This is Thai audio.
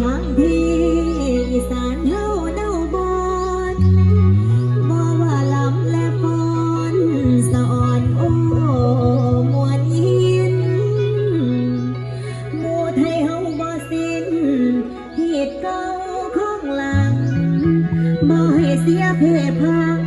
ทางที่สานเล่าเน่าบอนบ่ว่าลำและปอนสอนโอ้มวนยินมู่ไทยเฮาบ่สิ้นผิดเก่าของหลังบ่ให้เสียเพพัง